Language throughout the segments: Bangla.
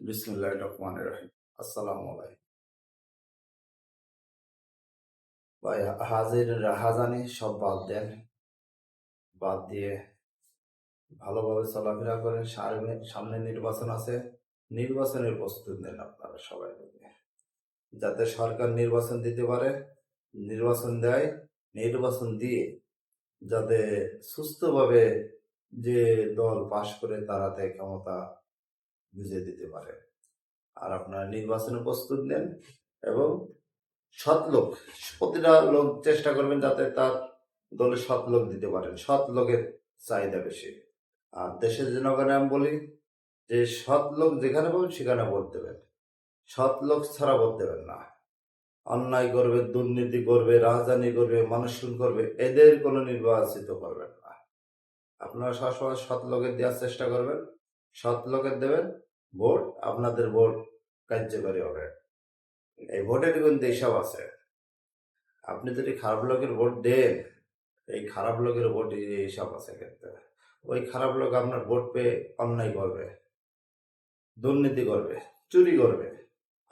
বিসমুল্লাহ সব বাদ দেন। বাদ দিয়ে ভালোভাবে চলাফেরা করেন। সামনে নির্বাচন আছে। নির্বাচনের প্রস্তুত নেন আপনারা সবাই মিলে। যাতে সরকার নির্বাচন দিতে পারে, নির্বাচন দেয়। নির্বাচন দিয়ে যাতে সুস্থভাবে যে দল পাশ করে তারা তারাতে ক্ষমতা বুঝিয়ে দিতে পারে। আর আপনারা নির্বাচনে প্রস্তুত নেন এবং সৎ লোক, প্রতিটা লোক চেষ্টা করবেন যাতে তার দলে সৎ লোক দিতে পারেন, সৎ লোকের চাহিদা বেশি। আর দেশের জনগণে আমি বলি যে, সৎ লোক যেখানে পাবেন সেখানে ভোট দেবেন। সৎ লোক ছাড়া ভোট দেবেন না। অন্যায় করবে, দুর্নীতি করবে, রাজধানী করবে, মানুষ করবে, এদের কোনো নির্বাচিত করবেন না। আপনারা সবসময় সৎ লোকের দেওয়ার চেষ্টা করবেন, সৎ লোকের দেবেন ভোট আপনাদের ভোট কার্যকরী হবে। এই ভোটের কিন্তু হিসাব আছে? আপনি যদি খারাপ লোকের ভোট দেন, এই খারাপ লোকের ভোট হিসাব আছে ক্ষেত্রে, ওই খারাপ লোক আপনার ভোট পেয়ে অন্যায় করবে, দুর্নীতি করবে, চুরি করবে।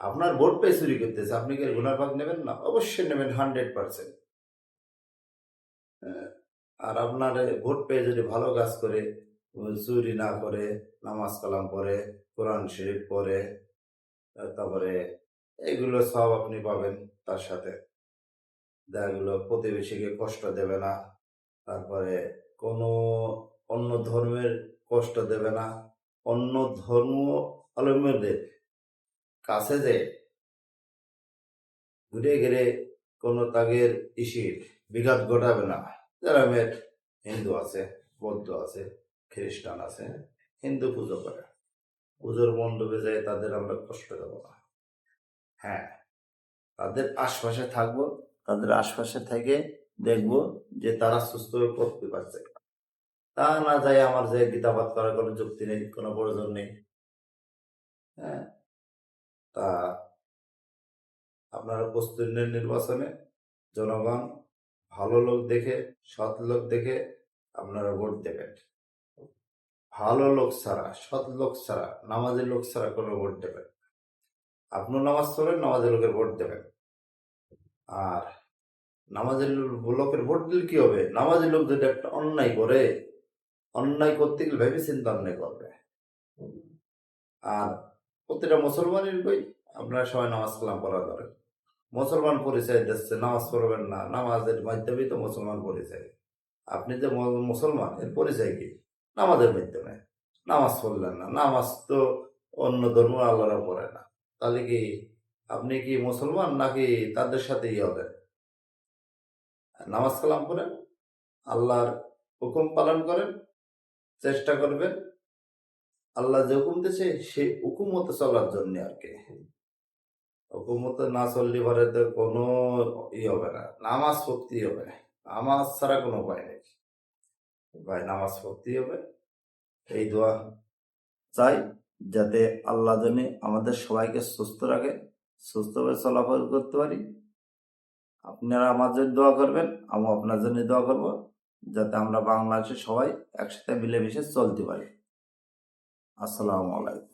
আপনার ভোট পেয়ে চুরি করতেছে, আপনি কি গুনার ভাগ নেবেন না? অবশ্যই নেবেন, হান্ড্রেড পার্সেন্ট। আর আপনার ভোট পেয়ে যদি ভালো কাজ করে চুরি না করে, নামাজ কালাম পড়ে, কোরআন শরীফ পড়ে তারপরে এগুলো সব আপনি পাবেন তার সাথে। দেখাগুলো প্রতিবেশীকে কষ্ট দেবে না, তারপরে কোনো অন্য ধর্মের কষ্ট দেবে না, অন্য ধর্ম আলমেদের কাছে যে ঘুরে ঘিরে কোনো তাগের ইসির বিঘাত ঘটাবে না। যারা মেয়ের হিন্দু আছে, বৌদ্ধ আছে খ্রিস্টান আছে, হিন্দু পুজো করে। পুজোর মণ্ডপে যায় তাদের আমরা কষ্ট দেবো না। হ্যাঁ তাদের আশপাশে থাকব, তাদের আশপাশে থেকে দেখব যে তারা সুস্থ হয়ে পড়তে পারছে তা না যায় আমার যে গীতাপাত করার কোনো যুক্তি নেই, কোনো প্রয়োজন নেই। হ্যাঁ তা আপনারা প্রস্তুতি নেন নির্বাচনে। জনগণ ভালো লোক দেখে, সৎ লোক দেখে আপনারা ভোট দেবেন। ভালো লোক ছাড়া, সৎ লোক ছাড়া, নামাজের লোক ছাড়া কোনো ভোট দেবেন আপনিও নামাজ পড়েন নামাজের লোকের ভোট দেবেন। আর নামাজের লোকের ভোট দিলে কি হবে? নামাজের লোক যদি একটা অন্যায় করে, অন্যায় করতে গেলে ভেবে চিন্তা অন্যায় করবে। আর প্রতিটা মুসলমানের বই, আপনারা সবাই নামাজ কালাম পড়া করেন মুসলমান পরিচয় দিচ্ছে, নামাজ পড়বেন না, নামাজের মাধ্যমেই তো মুসলমান পরিচয়। আপনি যে মুসলমান, এর পরিচয় কি? নামাজের মাধ্যমে। নামাজ পড়লেন না। নামাজ তো অন্য ধর্ম, আল্লাহরা পড়ে না। তাহলে কি আপনি কি মুসলমান নাকি তাদের সাথে ইয়ে হবেন? নামাজ কালাম করেন আল্লাহর হুকুম পালন করেন, চেষ্টা করবেন। আল্লাহ যে হুকুম দিয়েছে, সেই হুকুম মতো চলার জন্য আর কি। হুকুম মতো না চললে পরে তো কোনো ই হবে না। নামাজ পড়তে হবে। নামাজ ছাড়া কোনো উপায় নেই। ভাই, নামাজ পড়তেই হবে। এই দোয়া চাই যাতে আল্লাহ জনে আমাদের সবাইকে সুস্থ রাখে, সুস্থভাবে চলাফল করতে পারি। আপনারা আমার জন্য দোয়া করবেন আমি আপনার জন্য দোয়া করব যাতে আমরা বাংলাদেশে সবাই একসাথে মিলেমিশে চলতে পারি। আসসালামু আলাইকুম।